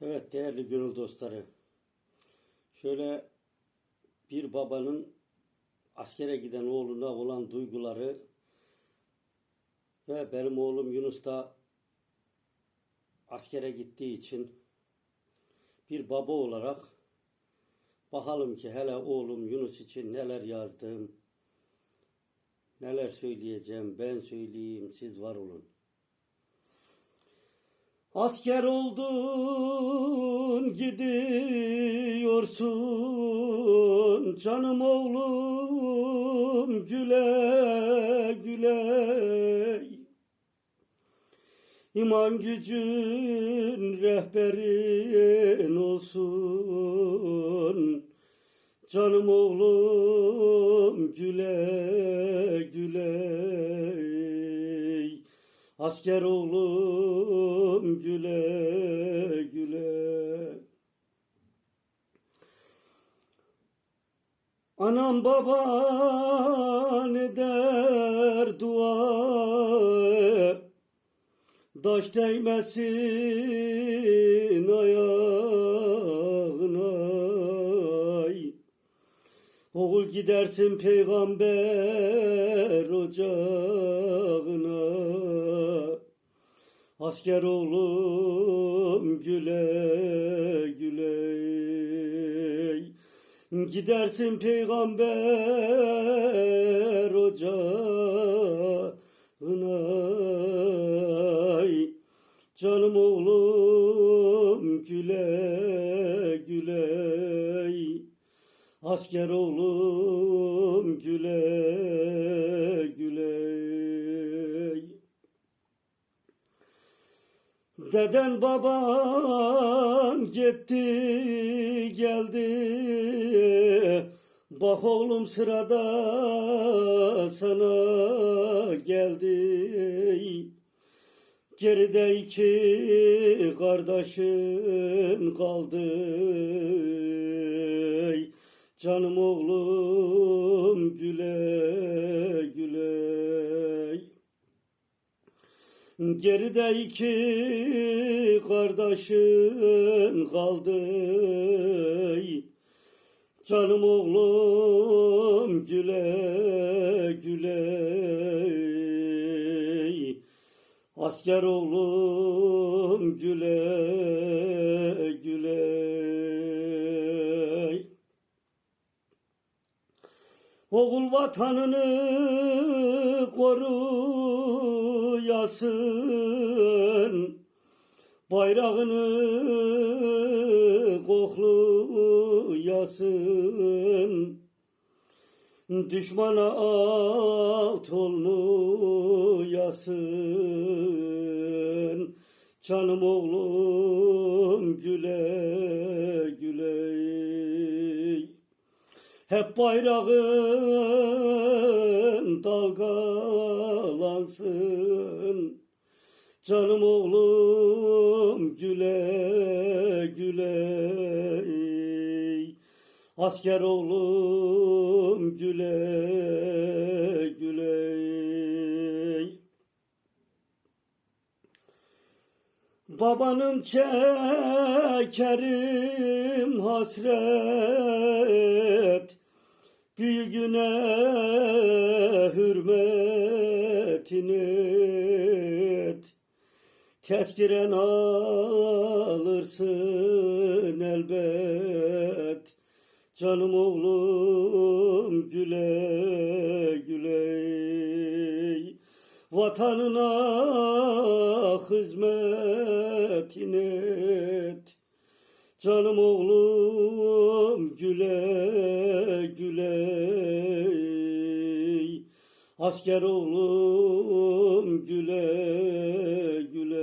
Evet değerli gönül dostları. Şöyle bir babanın askere giden oğluna olan duyguları ve benim oğlum Yunus da askere gittiği için bir baba olarak bakalım ki hele oğlum Yunus için neler yazdım, neler söyleyeceğim, ben söyleyeyim, siz var olun. Asker oldun gidiyorsun. Canım oğlum güle güle. İman gücün rehberin olsun. Canım oğlum güle güle Asker oğlum güle güle. Anam baban eder dua? Daş değmesin ayağına. Oğul gidersin peygamber ocağına Asker oğlum güle güle. Gidersin peygamber ocağına. Canım oğlum güle güle. Asker oğlum güle güle Deden baban gitti geldi. Bak oğlum sırada sana geldi. Geride iki kardeşin kaldı. Canım oğlum güle güle Geride iki kardeşin kaldı. Canım oğlum güle güle. Asker oğlum güle güle. Oğul vatanını koruyasın Bayrağını koklayasın. Düşmana alt olmayasın. Canım oğlum güle güle. Hep bayrağın dalgalansın Canım oğlum güle güle Asker oğlum güle güle Babanın çekerim hasret Büyüğüne hürmetin et Tezkiren alırsın elbet. Canım oğlum güle güle. Vatanına hizmetin et Canım oğlum güle güle. Asker oğlum güle güle